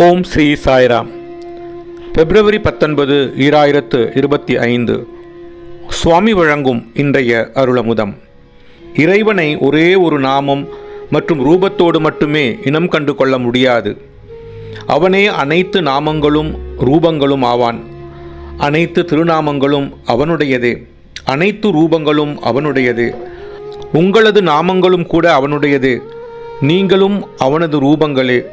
ஓம் ஸ்ரீ சாய்ராம். பிப்ரவரி பத்தொன்பது ஈராயிரத்து இருபத்தி ஐந்து. சுவாமி வழங்கும் இன்றைய அருளமுதம். இறைவனை ஒரே ஒரு நாமம் மற்றும் ரூபத்தோடு மட்டுமே இனம் கண்டு கொள்ள முடியாது. அவனே அனைத்து நாமங்களும் ரூபங்களும் ஆவான். அனைத்து திருநாமங்களும் அவனுடையதே. அனைத்து ரூபங்களும் அவனுடையதே. உங்களது நாமங்களும் கூட அவனுடையதே. நீங்களும் அவனது ரூபங்களே.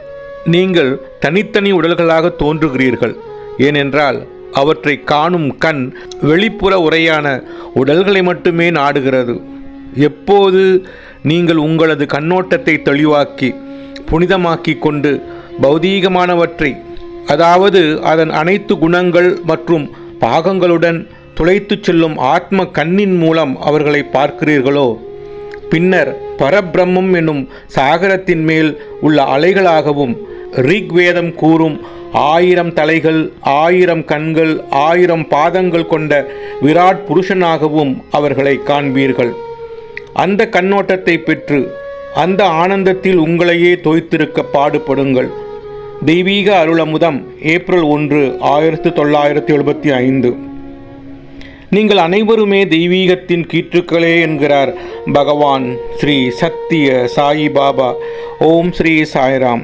நீங்கள் தனித்தனி உடல்களாக தோன்றுகிறீர்கள். ஏனென்றால் அவற்றை காணும் கண் வெளிப்புற உரையான உடல்களை மட்டுமே நாடுகிறது. எப்போது நீங்கள் உங்களது கண்ணோட்டத்தை தெளிவாக்கி புனிதமாக்கி கொண்டு பௌதீகமானவற்றை அதாவது அதன் அனைத்து குணங்கள் மற்றும் பாகங்களுடன் துளைத்துச் செல்லும் ஆத்ம கண்ணின் மூலம் அவர்களை பார்க்கிறீர்களோ? பின்னர் பரபிரம்மம் என்னும் சாகரத்தின் மேல் உள்ள அலைகளாகவும் ரிக்வேதம் கூறும் ஆயிரம் தலைகள் ஆயிரம் கண்கள் ஆயிரம் பாதங்கள் கொண்ட விராட் புருஷனாகவும் அவர்களை காண்பீர்கள். அந்த கண்ணோட்டத்தை பெற்று அந்த ஆனந்தத்தில் உங்களையே தோய்த்திருக்க பாடுபடுங்கள். தெய்வீக அருளமுதம் ஏப்ரல் ஒன்று ஆயிரத்து தொள்ளாயிரத்தி எழுபத்தி ஐந்து. நீங்கள் அனைவருமே தெய்வீகத்தின் கீற்றுக்களே என்கிறார் பகவான் ஸ்ரீ சத்திய சாயி பாபா ஓம் ஸ்ரீ சாய்ராம்.